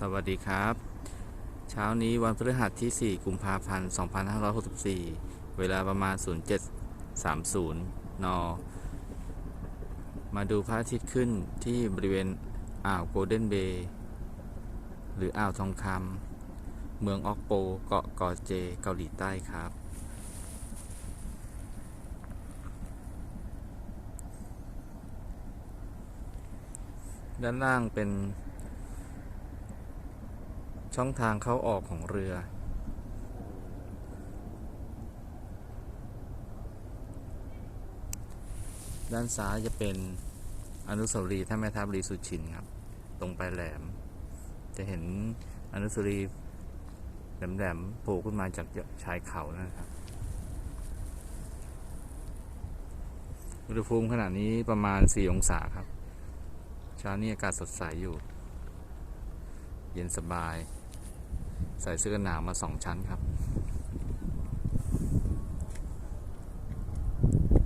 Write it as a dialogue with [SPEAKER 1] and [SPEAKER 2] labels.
[SPEAKER 1] สวัสดีครับ เช้านี้วันพฤหัสที่ 4 กุมภาพันธ์ 2564 เวลาประมาณ 0730 น มาดูพระอาทิตย์ขึ้นที่บริเวณอ่าวโกลเด้นเบย์หรืออ่าวทองคำเมืองออกโป เกาะกอเจ เกาหลีใต้ครับด้านล่างเป็น ช่องทางเข้าออกของเรือ ด้านซ้ายจะเป็นอนุสาวรีย์ท่านแม่ทัพลีสุชินครับ ตรงไปลายแหลม จะเห็นอนุสาวรีย์แหลมๆโผล่ขึ้นมาจากชายเขานะครับอุณหภูมิขณะนี้ประมาณ 4 องศาครับ เช้านี้อากาศสดใสอยู่ เย็นสบาย ใส่เสื้อกันหนาวมาสองชั้นครับ